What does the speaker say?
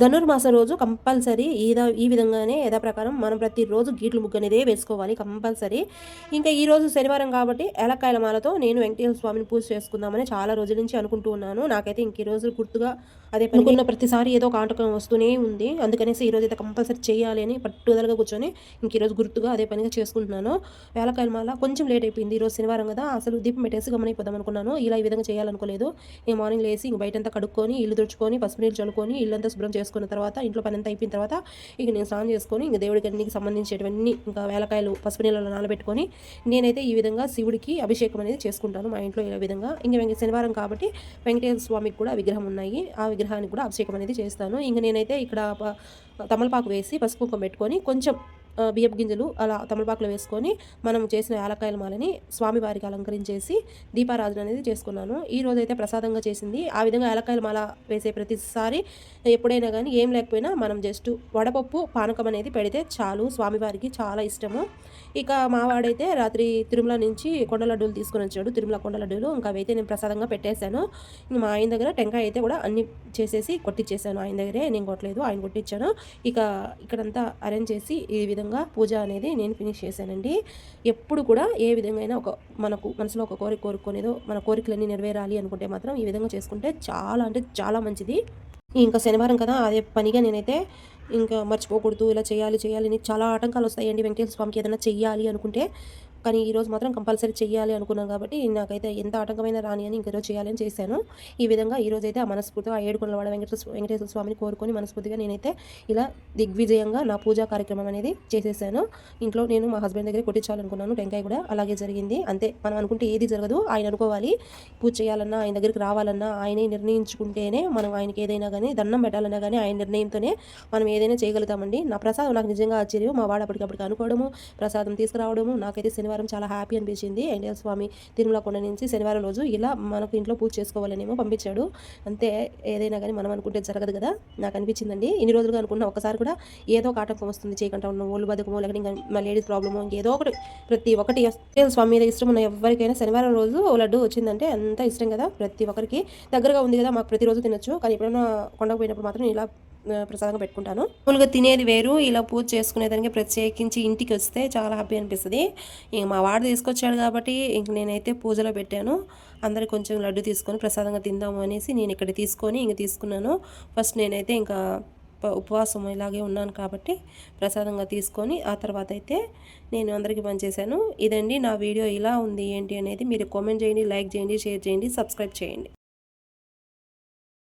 ధనుర్మాసం రోజు కంపల్సరీ ఈదా ఈ విధంగానే యథా ప్రకారం మనం ప్రతిరోజు గీట్లు ముగ్గు అనేది వేసుకోవాలి కంపల్సరీ. ఇంకా ఈ రోజు శనివారం కాబట్టి ఏలక్కాయల మాలతో నేను వెంకటేశ్వర స్వామిని పూజ చేసుకుందామని చాలా రోజుల నుంచి అనుకుంటూ ఉన్నాను. నాకైతే ఇంక ఈ రోజు గుర్తుగా అదే అనుకున్న ప్రతిసారి ఏదో కాంటకం వస్తూనే ఉంది. అందుకనేసి ఈ రోజు అయితే కంపల్సరీ చేయాలి అని పట్టుదలగా కూర్చొని ఇంక ఈ రోజు గుర్తుగా అదే పనిగా చేసుకుంటున్నాను. వేలకాయల మాల కొంచెం లేట్ అయిపోయింది ఈ రోజు శనివారం కదా అసలు దీపం పెట్టేసి గమనైపోదాం అనుకున్నాను. ఇలా ఈ విధంగా చేయాలనుకోలేదు. ఈ మార్నింగ్ లేసి ఇంక బయటంతా కడుక్కొని ఇల్లు తుడుచుకొని పసుపు నీళ్ళు చల్లుకొని ఇల్లంతా శుభ్రం చేసుకున్న తర్వాత ఇంట్లో పని అంతా అయిపోయిన తర్వాత ఇక నేను స్నానం చేసుకొని ఇంకా దేవుడికి అన్నికి సంబంధించేటివన్నీ ఇంకా వేలకాయలు పసుపు నీళ్ళలో నానబెట్టుకొని నేనైతే ఈ విధంగా శివుడికి అభిషేకం అనేది చేసుకుంటాను మా ఇంట్లో ఈ విధంగా. ఇంకా వెంక శనివారం కాబట్టి వెంకటేశ్వర స్వామికి కూడా విగ్రహం ఉన్నాయి. ఆ విగ్రహానికి కూడా అభిషేకం అనేది చేస్తాను. ఇంకా నేనైతే ఇక్కడ తమలపాకు వేసి పసుపు కుంకుమ పెట్టుకొని కొంచెం బియ్యపు గింజలు అలా తమలపాకులు వేసుకొని మనం చేసిన యాలక్కాయల మాలని స్వామివారికి అలంకరించేసి దీపారాధన అనేది చేసుకున్నాను. ఈ రోజు అయితే ప్రసాదంగా చేసింది. ఆ విధంగా యాలక్కాయల మాల వేసే ప్రతిసారి ఎప్పుడైనా కానీ ఏం లేకపోయినా మనం జస్ట్ వడపప్పు పానకం అనేది పెడితే చాలు. స్వామివారికి చాలా ఇష్టము. ఇక మావాడైతే రాత్రి తిరుమల నుంచి కొండ లడ్డూలు తీసుకొని వచ్చాడు. తిరుమల కొండ లడ్డూలు ఇంకా అవైతే నేను ప్రసాదంగా పెట్టేశాను. మా ఆయన దగ్గర టెంకాయ అయితే కూడా అన్ని చేసేసి కొట్టించేసాను ఆయన దగ్గరే నేను కొట్టలేదు. ఆయన కొట్టించాను ఇక ఇక్కడంతా అరేంజ్ చేసి ఈ విధంగా విధంగా పూజ అనేది నేను ఫినిష్ చేశానండి. ఎప్పుడు కూడా ఏ విధంగా ఒక మనకు మనసులో ఒక కోరిక కోరుకునేదో మన కోరికలన్నీ నెరవేరాలి అనుకుంటే మాత్రం ఈ విధంగా చేసుకుంటే చాలా అంటే చాలా మంచిది. ఇంకా శనివారం కదా అదే పనిగా నేనైతే ఇంకా మర్చిపోకూడదు ఇలా చేయాలి చేయాలి చాలా ఆటంకాలు వస్తాయండి. వెంకటేశ్వర స్వామికి ఏదైనా చెయ్యాలి అనుకుంటే కానీ ఈరోజు మాత్రం కంపల్సరీ చేయాలి అనుకున్నాను కాబట్టి నాకైతే ఎంత ఆటంకమైన రాని అని ఇంకరోజు చేయాలని చేశాను. ఈ విధంగా ఈరోజు అయితే ఆ మనస్ఫూర్తిగా ఆ ఏడుకొండల వెంకటేశ్వర వెంకటేశ్వర స్వామిని కోరుకొని మనస్ఫూర్తిగా నేనైతే ఇలా దిగ్విజయంగా నా పూజా కార్యక్రమం అనేది చేసేసాను. ఇంట్లో నేను మా హస్బెండ్ దగ్గర కొట్టించాలనుకున్నాను టెంకాయ కూడా అలాగే జరిగింది. అంతే మనం అనుకుంటే ఏది జరగదు. ఆయన అనుకోవాలి. పూజ చేయాలన్నా ఆయన దగ్గరికి రావాలన్నా ఆయనే నిర్ణయించుకుంటేనే మనం ఆయనకి ఏదైనా కానీ దండం పెట్టాలన్నా కానీ ఆయన నిర్ణయంతోనే మనం ఏదైనా చేయగలుగుతామండి. నా ప్రసాదం నాకు నిజంగా ఆశ్చర్యం. మా వాడు అప్పటికప్పుడు అనుకోవడము ప్రసాదం తీసుకురావడము నాకైతే శనివారం చాలా హ్యాపీ అనిపించింది. ఎన్టీఆర్ స్వామి తిరుమల కొండ నుంచి శనివారం రోజు ఇలా మనకు ఇంట్లో పూజ చేసుకోవాలనేమో పంపించాడు. అంతే ఏదైనా కానీ మనం అనుకుంటే జరగదు కదా? నాకు అనిపించిందండి. ఇన్ని రోజులుగా అనుకున్న ఒకసారి కూడా ఏదో ఒక ఆటంకం వస్తుంది. చేయకుండా ఉన్న ఓళ్ళు బతుకమో లేకపోతే ఇంకా మా లేడీస్ ప్రాబ్లమో ఏదో ఒకటి. ప్రతి ఒక్కటి స్వామి మీద ఇష్టం ఉన్న ఎవరికైనా శనివారం రోజు లడ్డు వచ్చిందంటే అంత ఇష్టం కదా? ప్రతి ఒక్కరికి దగ్గరగా ఉంది కదా? మాకు ప్రతిరోజు తినొచ్చు. కానీ ఎప్పుడైనా కొండకు పోయినప్పుడు మాత్రం ఇలా ప్రసాదంగా పెట్టుకుంటాను. మామూలుగా తినేది వేరు ఇలా పూజ చేసుకునేదానికి ప్రత్యేకించి ఇంటికి వస్తే చాలా హ్యాపీ అనిపిస్తుంది. ఇంక మా వాడు తీసుకొచ్చాడు కాబట్టి ఇంక నేనైతే పూజలో పెట్టాను. అందరికి కొంచెం లడ్డు తీసుకొని ప్రసాదంగా తిందాము అనేసి నేను ఇక్కడ తీసుకొని ఇంక తీసుకున్నాను. ఫస్ట్ నేనైతే ఇంకా ఉపవాసం ఇలాగే ఉన్నాను కాబట్టి ప్రసాదంగా తీసుకొని ఆ తర్వాత అయితే నేను అందరికీ పనిచేశాను ఇదండి నా వీడియో ఇలా ఉంది ఏంటి అనేది మీరు కామెంట్ చేయండి లైక్ చేయండి షేర్ చేయండి సబ్స్క్రైబ్ చేయండి.